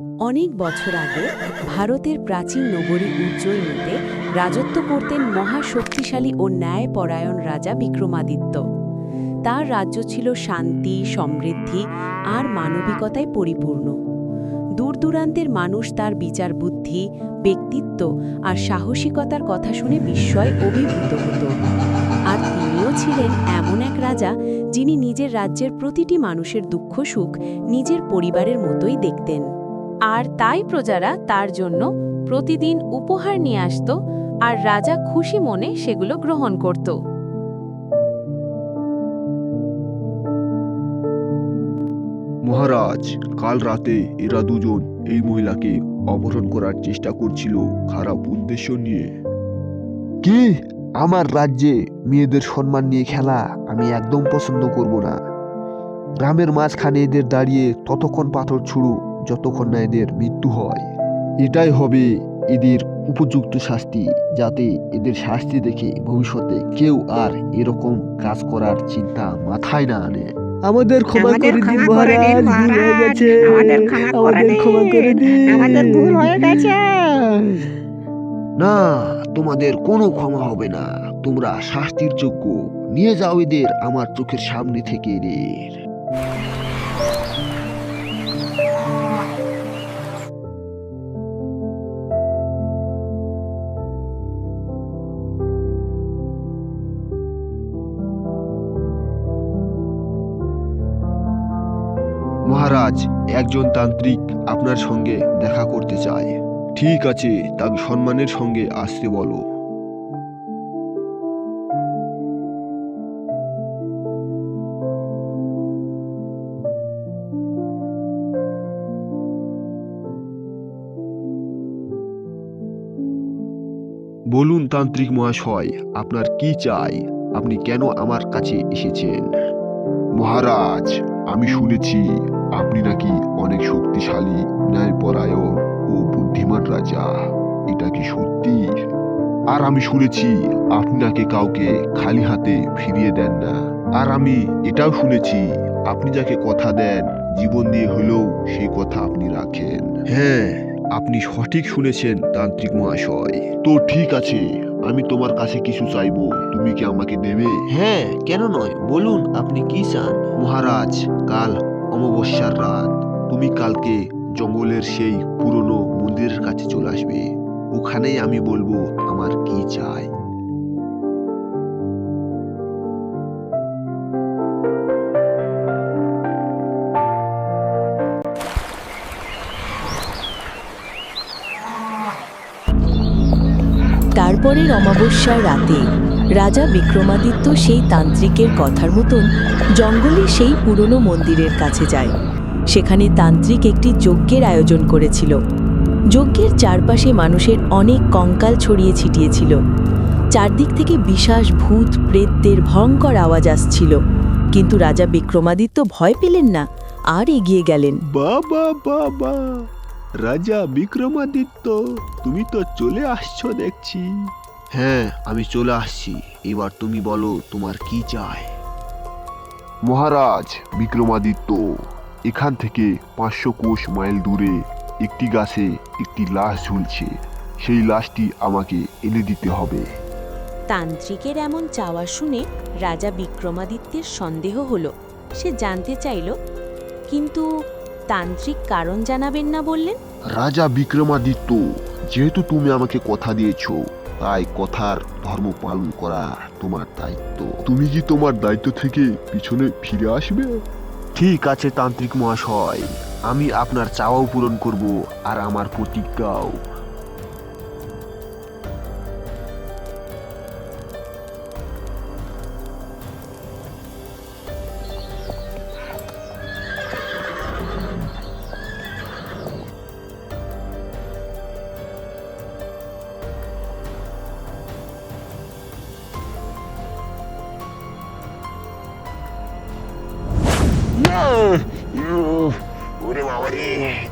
অনেক বছর আগে ভারতের প্রাচীন নগরী উজ্জয়িনীতে রাজত্ব করতেন মহাশক্তিশালী ও ন্যায়পরায়ণ রাজা বিক্রমাদিত্য। তার রাজ্য ছিল শান্তি, সমৃদ্ধি আর মানবিকতায় পরিপূর্ণ। দূরদূরান্তের মানুষ তার বিচার বুদ্ধি ব্যক্তিত্ব আর সাহসিকতার কথা শুনে বিস্ময় অভিভূত হতো। আর তিনিও ছিলেন এমন এক রাজা যিনি নিজের রাজ্যের প্রতিটি মানুষের দুঃখ সুখ নিজের পরিবারের মতোই দেখতেন। আর তাই প্রজারা তার জন্য প্রতিদিন উপহার নিয়ে আসত আর রাজা খুশি মনে সেগুলো গ্রহণ করত। মহারাজ কাল রাতে এরা দুজন এই মহিলাকে অপহরণ করার চেষ্টা করছিল খারাপ উদ্দেশ্য নিয়ে। কি? আমার রাজ্যে মেয়েদের সম্মান নিয়ে খেলা আমি একদম পছন্দ করব না। গ্রামের মাঝখানে এদের দাঁড়িয়ে ততক্ষণ পাথর ছুড়ু যতক্ষণ না এদের মৃত্যু হয়। এটাই হবে এদের উপযুক্ত শাস্তি যাতে এদের শাস্তি দেখে ভবিষ্যতে কেউ আর এরকম কাজ করার চিন্তা মাথায় না আনে। আমাদের ক্ষমা করে দিন মহারাজ ভুল হয়ে গেছে। আমাদের ক্ষমা করে দিন। দিন। আমাদের ভুল হয়ে গেছে। না তোমাদের কোনো ক্ষমা হবে না। তোমরা শাস্তির যোগ্য। নিয়ে যাও এদের আমার চোখের সামনে থেকে এদের। একজন তান্ত্রিক আপনার সঙ্গে দেখা করতে চায়। ঠিক আছে তাকে সম্মানের সঙ্গে আসতে বলো। বলুন তান্ত্রিক মহাশয়, আপনার কি চাই? আপনি কেন আমার কাছে এসেছেন? মহারাজ, আমি শুনেছি আপনি নাকি অনেক শক্তিশালী ন্যায়পরায়ণ ও বুদ্ধিমান রাজা। এটা কি সত্যি? আর আমি শুনেছি আপনি নাকি কাউকে খালি হাতে ফিরিয়ে দেন না। আর আমি এটাও শুনেছি আপনি যাকে কথা দেন জীবন দিয়ে হলেও সেই কথা আপনি রাখেন। হ্যাঁ আপনি সঠিক শুনেছেন তান্ত্রিক মহাশয়। তো ঠিক আছে আমি তোমার কাছে কিছু চাইব। তুমি কি আমাকে দেবে? হ্যাঁ কেন নয়? বলুন আপনি কি চান? মহারাজ কাল অমাবস্যার রাত। তুমি কালকে জঙ্গলের সেই পুরনো মন্দিরের কাছে চলে আসবে। ওখানেই আমি বলব আমার কি চাই। তারপরের অমাবস্যার রাতে রাজা বিক্রমাদিত্য সেই তান্ত্রিকের কথার মতন জঙ্গলে সেই পুরনো মন্দিরের কাছে যায়। সেখানে তান্ত্রিক একটি যজ্ঞের আয়োজন করেছিল। যজ্ঞের চারপাশে মানুষের অনেক কঙ্কাল ছড়িয়ে ছিটিয়েছিল। চারদিক থেকে বিশাস ভূত, প্রেতদের ভয়ঙ্কর আওয়াজ আসছিল। কিন্তু রাজা বিক্রমাদিত্য ভয় পেলেন না, আর এগিয়ে গেলেন। বাবা বাবা রাজা বিক্রমাদিত্য, তুমি তো চলে আসছো দেখছি। হ্যাঁ আমি চলে আসছি। এবার তুমি বলো তোমার কি চাই? মহারাজ বিক্রমাদিত্য এখান থেকে পাঁচশো কোষ মাইল দূরে একটি গাছে একটি লাশ ঝুলছে। সেই লাশটি আমাকে এনে দিতে হবে। তান্ত্রিকের এমন চাওয়া শুনে রাজা বিক্রমাদিত্যের সন্দেহ হলো। সে জানতে চাইল কিন্তু তান্ত্রিক কারণ জানাবেন না বললেন? রাজা বিক্রমাদিত্য যেহেতু তুমি আমাকে কথা দিয়েছ তাই কথার ধর্ম পালন করা তোমার দায়িত্ব। তুমি কি তোমার দায়িত্ব থেকে পিছনে ফিরে আসবে? ঠিক আছে, তান্ত্রিক মহাশয়। আমি আপনার চাওয়াও পূরণ করব আর আমার প্রতিজ্ঞাও।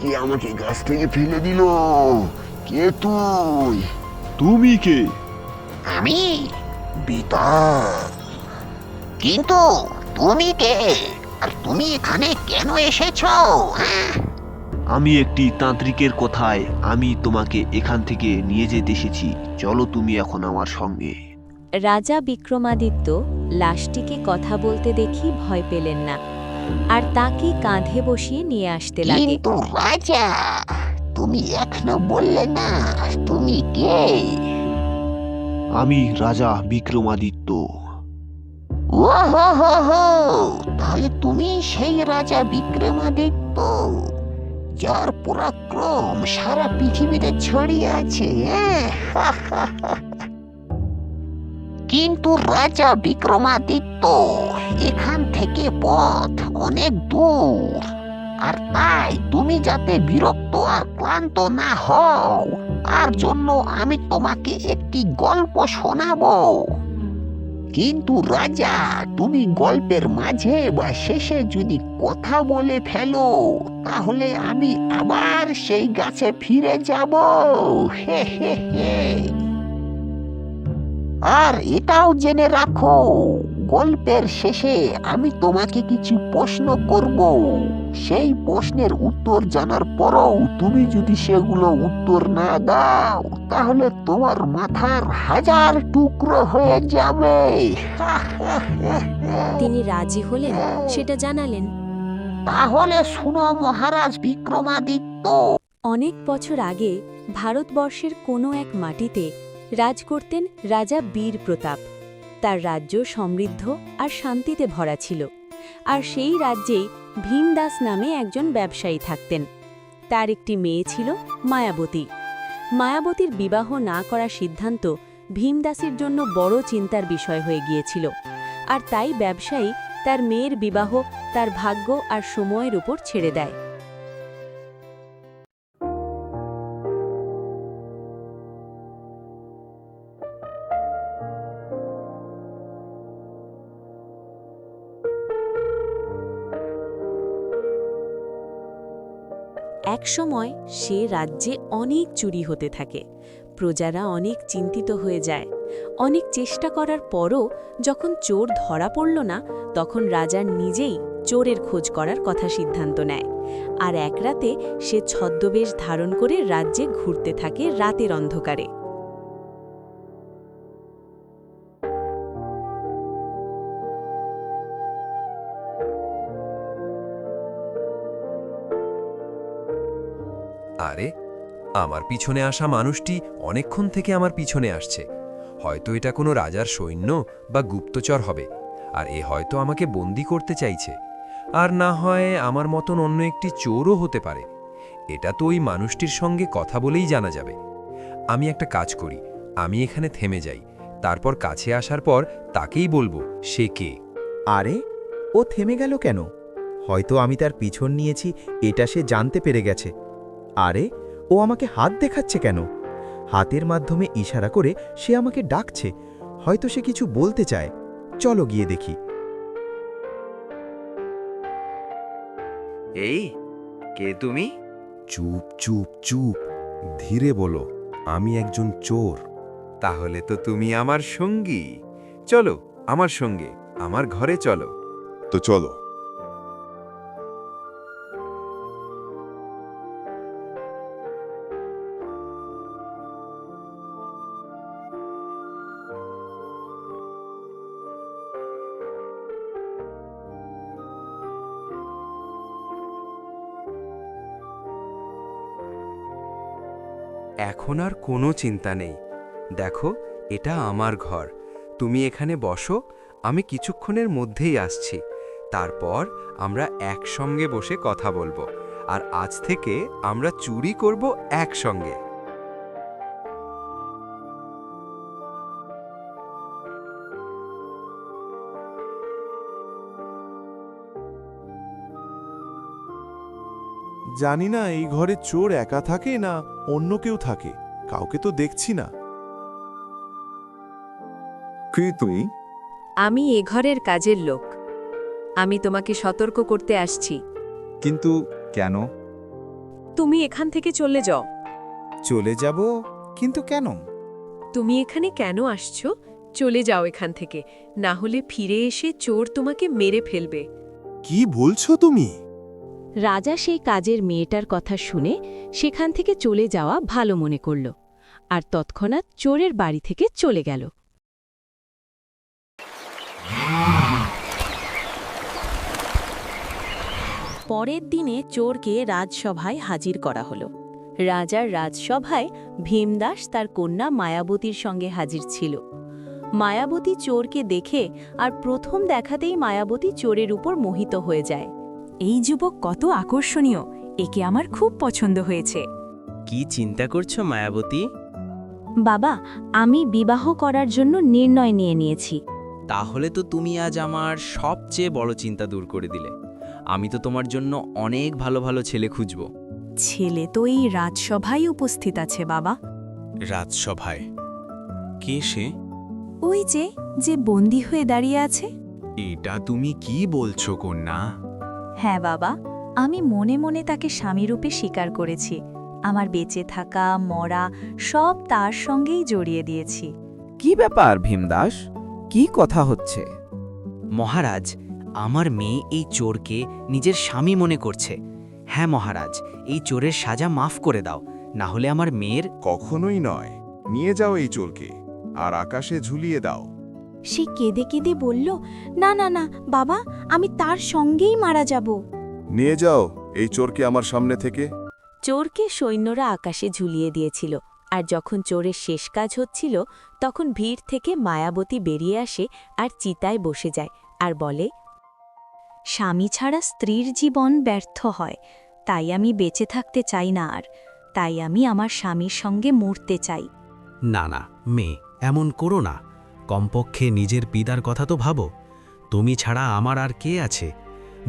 কে আমাকে গাছ থেকে ফেলে দিল? কে তুই? তুমি কে? আমি? বিতর কিন্তু তুমি কে? আর তুমি এখানে কেন এসেছ? হ্যাঁ? আমি একটি তান্ত্রিকের কথায় আমি তোমাকে এখান থেকে নিয়ে যেতে এসেছি। চলো তুমি এখন আমার সঙ্গে। রাজা বিক্রমাদিত্য লাশটিকে কথা বলতে দেখি ভয় পেলেন না। আর তাকে কাঁধে বসিয়ে নিয়ে আসতে লাগে। কিন্তু রাজা তুমি এখনও বললে না তুমি কে? আমি রাজা বিক্রমাদিত্য। তাহলে তুমি সেই রাজা বিক্রমাদিত্য যার পরাক্রম সারা পৃথিবীতে ছড়িয়ে আছে হ্যাঁ? কিন্তু রাজা বিক্রমাদিত্য এখান থেকে পথ অনেক দূর। আর তাই তুমি যাতে বিরক্ত আর ক্লান্ত না হও, তার জন্য আমি তোমাকে একটি গল্প শোনাবো। কিন্তু রাজা, তুমি গল্পের মাঝে বা শেষে যদি কথা বলে ফেলো, তাহলে আমি আবার সেই গাছে ফিরে যাব। হে হে হে। আর এটাও জেনে রাখো গল্পের শেষে আমি তোমাকে কিছু প্রশ্ন করব। সেই প্রশ্নের উত্তর জানার পরও তুমি যদি সেগুলো উত্তর না দাও তাহলে তোমার মাথার হাজার টুকরো হয়ে যাবে। তিনি রাজি হলেন সেটা জানালেন। তাহলে শুনো মহারাজ বিক্রমাদিত্য। অনেক বছর আগে ভারতবর্ষের কোনো এক মাটিতে রাজ করতেন রাজা বীর প্রতাপ তার রাজ্য সমৃদ্ধ আর শান্তিতে ভরা ছিল। আর সেই রাজ্যেই ভীমদাস নামে একজন ব্যবসায়ী থাকতেন। তার একটি মেয়ে ছিল মায়াবতী। মায়াবতীর বিবাহ না করার সিদ্ধান্ত ভীমদাসের জন্য বড় চিন্তার বিষয় হয়ে গিয়েছিল। আর তাই ব্যবসায়ী তার মেয়ের বিবাহ তার ভাগ্য আর সময়ের উপর ছেড়ে দেয়। একসময় সে রাজ্যে অনেক চুরি হতে থাকে। প্রজারা অনেক চিন্তিত হয়ে যায়। অনেক চেষ্টা করার পরও যখন চোর ধরা পড়ল না, তখন রাজার নিজেই চোরের খোঁজ করার কথা সিদ্ধান্ত নেয়। আর এক রাতে সে ছদ্মবেশ ধারণ করে রাজ্যে ঘুরতে থাকে রাতের অন্ধকারে। আরে, আমার পিছনে আসা মানুষটি অনেকক্ষণ থেকে আমার পিছনে আসছে। হয়তো এটা কোনো রাজার সৈন্য বা গুপ্তচর হবে, আর এ হয়তো আমাকে বন্দি করতে চাইছে। আর না হয় আমার মতন অন্য একটি চোরও হতে পারে। এটা তো ওই মানুষটির সঙ্গে কথা বলেই জানা যাবে। আমি একটা কাজ করি, আমি এখানে থেমে যাই, তারপর কাছে আসার পর তাকেই বলব, সে কে? আরে, ও থেমে গেল কেন? হয়তো আমি তার পিছন নিয়েছি, এটা সে জানতে পেরে গেছে। আরে ও আমাকে হাত দেখাচ্ছে কেন? হাতের মাধ্যমে ইশারা করে সে আমাকে ডাকছে হয়তো সে কিছু বলতে চায়। চলো গিয়ে দেখি। এই কে তুমি? চুপ চুপ চুপ। ধীরে বলো আমি একজন চোর। তাহলে তো তুমি আমার সঙ্গী। চলো আমার সঙ্গে আমার ঘরে চলো। তো চলো। এখন আর কোনো চিন্তা নেই। দেখো, এটা আমার ঘর। তুমি এখানে বসো, আমি কিছুক্ষণের মধ্যেই আসছি। তারপর আমরা একসঙ্গে বসে কথা বলব। আর আজ থেকে আমরা চুরি করব একসঙ্গে। জানি না এই ঘরে চোর একা থাকে না অন্য কেউ থাকে। কাউকে তো দেখছি না। কে তুই? আমি এ ঘরের কাজের লোক। আমি তোমাকে সতর্ক করতে আসছি। কিন্তু কেন? তুমি এখান থেকে চলে যাও। চলে যাব? কিন্তু কেন? তুমি এখানে কেন আসছো? চলে যাও এখান থেকে। না হলে ফিরে এসে চোর তোমাকে মেরে ফেলবে। কি বলছো তুমি? রাজা সেই কাজের মেয়েটার কথা শুনে সেখান থেকে চলে যাওয়া ভালো মনে করল, আর তৎক্ষণাৎ চোরের বাড়ি থেকে চলে গেল। পরের দিনে চোরকে রাজসভায় হাজির করা হল। রাজার রাজসভায় ভীমদাস তার কন্যা মায়াবতীর সঙ্গে হাজির ছিল। মায়াবতী চোরকে দেখে আর প্রথম দেখাতেই মায়াবতী চোরের উপর মোহিত হয়ে যায়। এই যুবক কত আকর্ষণীয়। একে আমার খুব পছন্দ হয়েছে। কি চিন্তা করছ মায়াবতী? বাবা আমি বিবাহ করার জন্য নির্ণয় নিয়ে নিয়েছি। তাহলে তো তুমি আজ আমার সবচেয়ে বড় চিন্তা দূর করে দিলে। আমি তো তোমার জন্য অনেক ভালো ভালো ছেলে খুঁজব। ছেলে তো এই রাজসভায় উপস্থিত আছে বাবা। রাজসভায়? কে সে? ওই যে যে বন্দী হয়ে দাঁড়িয়ে আছে। এটা তুমি কি বলছো কন্যা? হ্যাঁ বাবা আমি মনে মনে তাকে স্বামীরূপে স্বীকার করেছি। আমার বেঁচে থাকা মরা সব তার সঙ্গেই জড়িয়ে দিয়েছি। কি ব্যাপার ভীমদাস? কি কথা হচ্ছে? মহারাজ আমার মেয়ে এই চোরকে নিজের স্বামী মনে করছে। হ্যাঁ মহারাজ এই চোরের সাজা মাফ করে দাও না হলে আমার মেয়ের কখনোই নয়। নিয়ে যাও এই চোরকে আর আকাশে ঝুলিয়ে দাও। সে কেঁদে কেঁদে বলল না না না বাবা আমি তার সঙ্গেই মারা যাব। নিয়ে যাও এই চোরকে আমার সামনে থেকে। চোরকে সৈন্যরা আকাশে ঝুলিয়ে দিয়েছিল আর যখন চোরের শেষ কাজ হচ্ছিল তখন ভিড় থেকে মায়াবতী বেরিয়ে আসে আর চিতায় বসে যায় আর বলে স্বামী ছাড়া স্ত্রীর জীবন ব্যর্থ হয় তাই আমি বেঁচে থাকতে চাই না আর তাই আমি আমার স্বামীর সঙ্গে মরতে চাই। না না মেয়ে এমন করো না। কমপক্ষে নিজের পিতার কথা তো ভাবো। তুমি ছাড়া আমার আর কে আছে?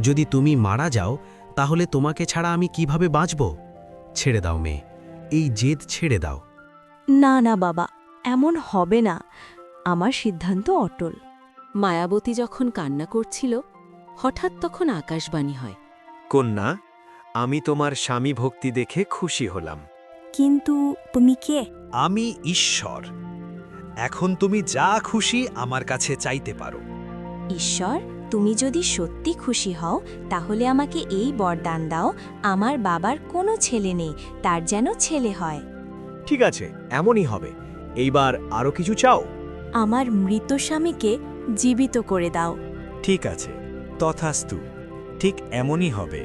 যদি তুমি মারা যাও তাহলে তোমাকে ছাড়া আমি কীভাবে বাঁচব? ছেড়ে দাও মেয়ে এই জেদ ছেড়ে দাও। না না বাবা এমন হবে না। আমার সিদ্ধান্ত অটল। মায়াবতী যখন কান্না করছিল হঠাৎ তখন আকাশবাণী হয়। কন্যা আমি তোমার স্বামী ভক্তি দেখে খুশি হলাম। কিন্তু তুমি কে? আমি ঈশ্বর। এখন তুমি যা খুশি আমার কাছে চাইতে পারো। ঈশ্বর তুমি যদি সত্যি খুশি হও তাহলে আমাকে এই বরদান দাও আমার বাবার কোনো ছেলে নেই তার যেন ছেলে হয়। ঠিক আছে এমনই হবে। এইবার আরও কিছু চাও? আমার মৃত স্বামীকে জীবিত করে দাও। ঠিক আছে তথাস্তু ঠিক এমনই হবে।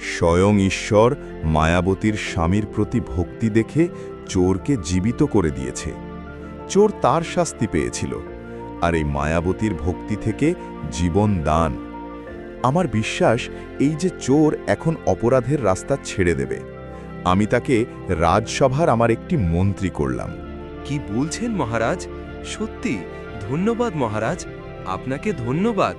স্বয়ং ঈশ্বর মায়াবতীর স্বামীর প্রতি ভক্তি দেখে চোরকে জীবিত করে দিয়েছে। চোর তার শাস্তি পেয়েছিল, আর এই মায়াবতীর ভক্তি থেকে জীবন দান। আমার বিশ্বাস, এই যে চোর এখন অপরাধের রাস্তা ছেড়ে দেবে। আমি তাকে রাজসভার আমার একটি মন্ত্রী করলাম। কি বলছেন মহারাজ? সত্যি, ধন্যবাদ মহারাজ। আপনাকে ধন্যবাদ।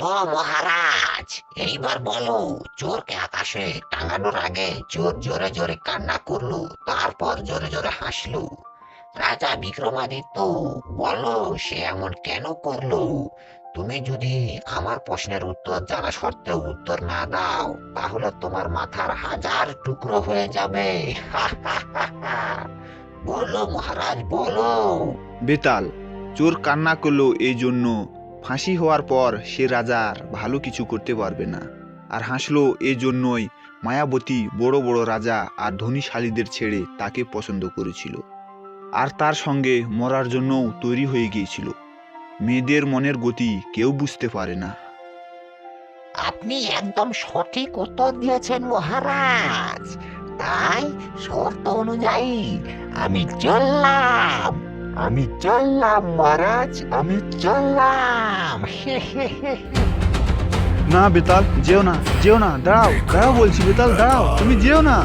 তো মহারাজ, এইবার বলো, চোরকে আকাশে টাঙানোর আগে চোর জোরে জোরে কান্না করল, তারপর জোরে জোরে হাসলো। রাজা বিক্রমাদিত্য, বলো সে এমন কেন করল? তুমি যদি আমার প্রশ্নের উত্তর জানা সত্ত্বেও উত্তর না দাও, তাহলে তোমার মাথার হাজার টুকরো হয়ে যাবে। বলো মহারাজ, বলো। বেতাল, চোর কান্না করল এই জন্য ফাঁসি হওয়ার পর সে রাজার ভালো কিছু করতে পারবে না। আর হাসলো এই জন্যই মায়াবতী বড় বড় রাজা আর ধনীশালীদের ছেড়ে তাকে পছন্দ করেছিল। আর তার সঙ্গে মরার জন্যও তৈরি হয়ে গিয়েছিল। মেয়েদের মনের গতি কেউ বুঝতে পারে না। আপনি একদম সঠিক উত্তর দিয়েছেন মহারাজ। তাই শর্ত অনুযায়ী আমি চললাম। আমি চললাম, মহারাজ, আমি চললাম। না, বেতাল, যেও না যেও না, দাঁড়াও দাঁড়াও বলছি, বেতাল, দাঁড়াও, তুমি যেও না।